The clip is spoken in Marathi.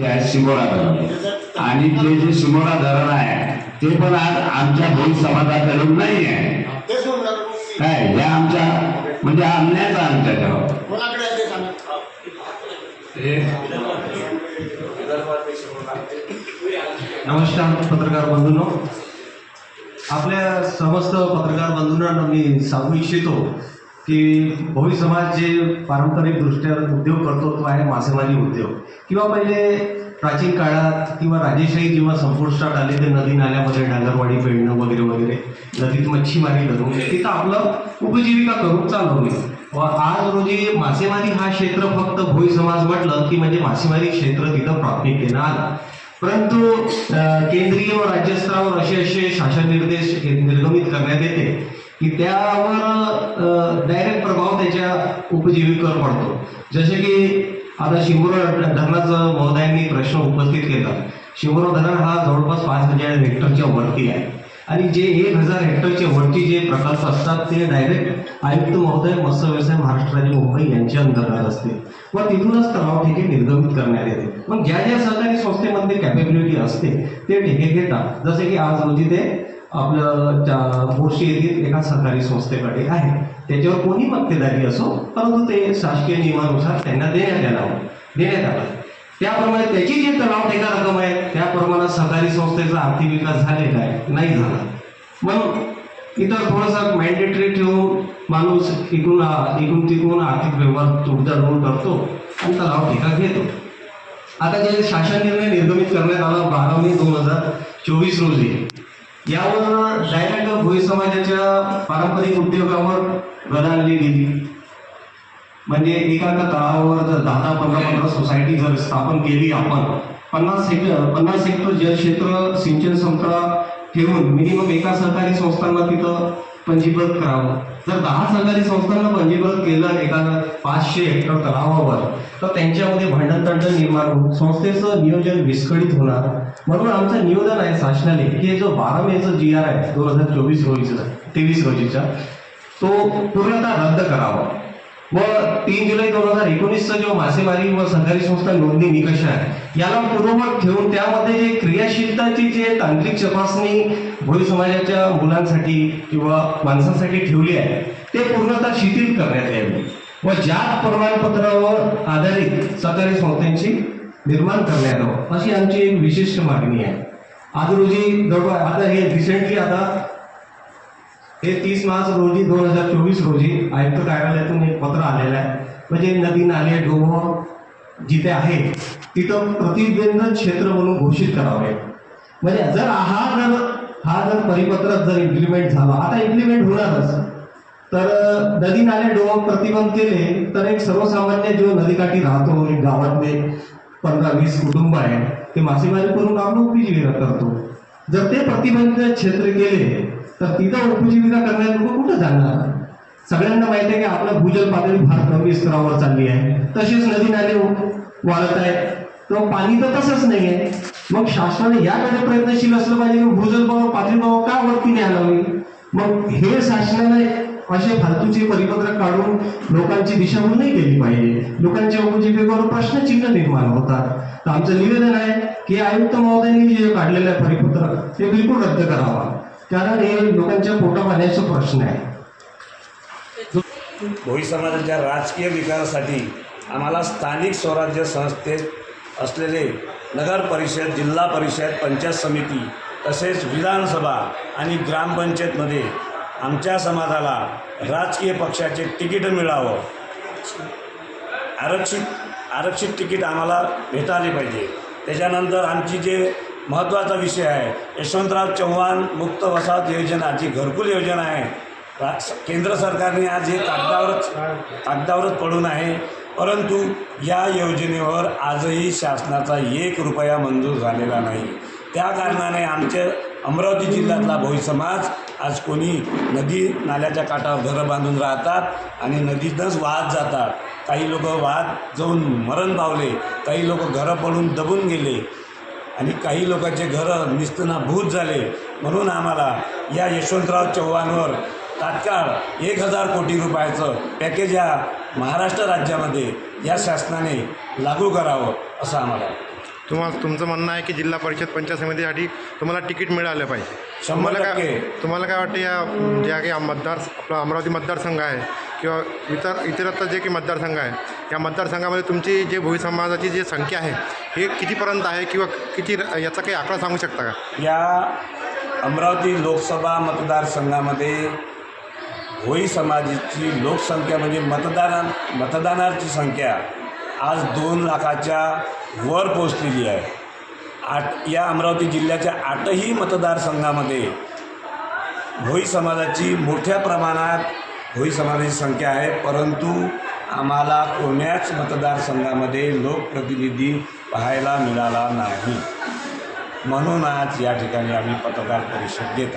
ते आहे शिमोरा धरण. आणि ते जे शिमोरा धरण आहे ते पण आज आमच्या भोई समाजाकडून नाही आहे. काय? हे आमच्या म्हणजे हा अन्यायच सांगा. नमस्कार पत्रकार बंधूंनो. आपल्या समस्त पत्रकार बंधूंना मी सांगू इच्छितो की भोई समाज जे पारंपरिकदृष्ट्या उद्योग करतो तो आहे मासेमारी उद्योग. किंवा पहिले प्राचीन काळात किंवा राजेशाही जेव्हा संपुष्टात आले ते नदी नाल्यामध्ये डांगरवाडी पेडणं वगैरे वगैरे नदीत मच्छीमारी करून तिथं आपलं उपजीविका करून चालवली. व आज रोजी मासेमारी हा क्षेत्र फक्त भोई समाज म्हटलं की म्हणजे मासेमारी क्षेत्र तिथं प्राथमिकतेनं आलं. परंतु केंद्रीय व राज्यस्तरावर असे असे शासन निर्देश निर्गमित करण्यात येते. की त्यावर डायरेक्ट प्रभाव त्याच्या उपजीविकेवर पडतो. जसे की आता शिवराव धरणाचं महोदयांनी प्रश्न उपस्थित केला. शिवराव धरण हा जवळपास पाच हजार हेक्टरच्या वरती आहे. आणि जे एक हजार हेक्टरच्या वरती जे प्रकल्प असतात ते डायरेक्ट आयुक्त महोदय मत्स्य व्यवसाय महाराष्ट्र राज्य मुंबई यांच्या अंतर्गत असते. व तिथूनच तलाव ठेके निर्गमित करण्यात येते. मग ज्या ज्या सहकारी संस्थेमध्ये कॅपेबिलिटी असते ते ठेके घेतात. जसे की आज म्हणजे ते आपलं मोर्शी येथील एका सरकारी संस्थेकडे आहे. त्याच्यावर कोणी मक्तेदारी असो परंतु ते शासकीय नियमानुसार त्यांना देण्यात येणार देण्यात आला त्याप्रमाणे त्याची जी तणाव ठेका रक्कम आहे त्याप्रमाणे सहकारी संस्थेचा आर्थिक विकास झालेला आहे नाही झाला. म्हणून इतर थोडंसं मॅन्डेटरी ठेवून माणूस इकडून इकडून तिकडून आर्थिक व्यवहार तुडजाडून करतो आणि तलाव ठेका घेतो. आता जे शासन निर्णय निर्गमित करण्यात आला बारा मे दोन हजार चोवीस रोजी. यावर डायरेक्ट भोई समाजाच्या पारंपरिक उद्योगावर गदा गेली? म्हणजे एका तळावर जर दहा दहा पंधरा पंधरा सोसायटी जर स्थापन केली आपण पन्नास हेक्टर पन्नास हेक्टर जलक्षेत्र सिंचन संस्था ठेवून मिनिमम एका सहकारी संस्थांना तिथं पंजीकृत करावं. जर दहा सहकारी संस्थांना पंजीकृत केलं एखादा पाचशे हेक्टर तलावावर तर त्यांच्यामध्ये भांडणतंड निर्माण होऊन संस्थेचं नियोजन विस्कळीत होणार. म्हणून आमचं निवेदन आहे शासनाने की हे जो बारा मेचा जी आर आहे दोन हजार चोवीस रोजीचा तेवीस रोजीचा तो पूर्णतः रद्द करावा. व तीन जुलै दोन हजार एकोणीसचा जो मासेमारी व सहकारी संस्था नोंदणी निकष आहे याला पूर्ववत ठेवून त्यामध्ये जे क्रियाशीलताची जे तांत्रिक तपासणी भोई समाजाच्या मुलांसाठी किंवा माणसांसाठी ठेवली आहे ते पूर्णतः शिथिल करण्यात यावी. व ज्या प्रमाणपत्रावर आधारित सहकारी संस्थांची निर्माण करण्यात यावं अशी आमची एक विशिष्ट मागणी आहे. आज रोजी जवळ आता हे रिसेंटली आता हे तीस मार्च रोजी दोन हजार चोवीस रोजी आयुक्त कार्यालयातून एक पत्र आलेलं आहे. म्हणजे नदी नाले डोंगर जिथे आहे तिथं प्रतिबंधित क्षेत्र म्हणून घोषित करावे म्हणजे जर हा जर हा जर परिपत्रक जर इम्प्लिमेंट झाला आता इम्प्लिमेंट होणारच. तर नदी नाले डोंगर प्रतिबंध केले तर एक सर्वसामान्य जो नदीकाठी राहतो एक गावातले पंधरा वीस कुटुंब आहे ते मासेमारी करून आपलं उपजीविका करतो. जर ते प्रतिबंधित क्षेत्र केले तर तिथं उपजीविका करणारे लोक कुठं जाणार? सगळ्यांना माहिती आहे की आपलं भूजल पातळी फार कमी स्तरावर चालली आहे. तसेच नदी नाले वाढत आहेत. तर पाणी तर तसंच नाही आहे. मग शासनाने याकडे प्रयत्नशील असलं पाहिजे की भूजल पातळी भाव का वरती नाही मग हे शासनाने असे फालतूचे परिपत्रक काढून लोकांची दिशाभूल नाही केली पाहिजे. लोकांच्या उपजीविकेवर प्रश्नचिन्ह निर्माण होतात. तर आमचं निवेदन आहे की आयुक्त महोदयांनी जे काढलेलं आहे परिपत्रक ते बिलकुल रद्द करावा. कारण हे लोकांच्या पोटापाण्याचा प्रश्न आहे. भोई समाजाच्या राजकीय विकासासाठी आम्हाला स्थानिक स्वराज्य संस्थेत असलेले नगर परिषद जिल्हा परिषद पंचायत समिती तसेच विधानसभा आणि ग्रामपंचायतमध्ये आमच्या समाजाला राजकीय पक्षाचे तिकीट मिळावं. आरक्षित आरक्षित तिकीट आम्हाला भेटाले पाहिजे. त्याच्यानंतर आमची जे महत्त्वाचा विषय आहे. यशवंतराव चव्हाण मुक्त वसाहत योजना जी घरकुल योजना आहे. केंद्र सरकारने आज हे कागदावरच कागदावरच पडून आहे. परंतु या योजनेवर आजही शासनाचा एक रुपया मंजूर झालेला नाही. त्या कारणाने आमचे अमरावती जिल्ह्यातला भोई समाज आज कोणी नदी नाल्याच्या काठावर घरं बांधून राहतात आणि नदीतच वाहत जातात. काही लोक वाहत जाऊन मरण पावले. काही लोक घरं पडून दबून गेले. आणि काही लोकांचे घरं निस्तनाभूत झाले. म्हणून आम्हाला या यशवंतराव चव्हाणवर तात्काळ एक हजार कोटी रुपयाचं पॅकेज या महाराष्ट्र राज्यामध्ये या शासनाने लागू करावं असं आम्हाला तुम्हाला तुमचं म्हणणं आहे की जिल्हा परिषद पंचायत समितीसाठी तुम्हाला तिकीट मिळालं पाहिजे. शंभर तुम्हाला काय टक्के. तुम्हाला काय वाटतं या ज्या काही मतदार आपला अमरावती मतदारसंघ आहे किंवा इतर इतरत्र जे काही मतदारसंघ आहे या मतदारसंघामध्ये तुमची जे भोई समाजाची जी संख्या आहे हे कितीपर्यंत आहे किंवा किती याचा काही आकडा सांगू शकता का? या अमरावती लोकसभा मतदारसंघामध्ये भोई समाजाची लोकसंख्या म्हणजे मतदाना मतदानाची संख्या आज दोन लाखाच्या वर पोचलेली आहे. आठ या अमरावती जिल्ह्याच्या आठही मतदारसंघामध्ये भोई समाजाची मोठ्या प्रमाणात भोई समाजाची संख्या आहे परंतु आम्हाला कोण्याच मतदारसंघामध्ये लोकप्रतिनिधी पाहायला मिळाला नाही. म्हणून आज या ठिकाणी आम्ही पत्रकार परिषद देत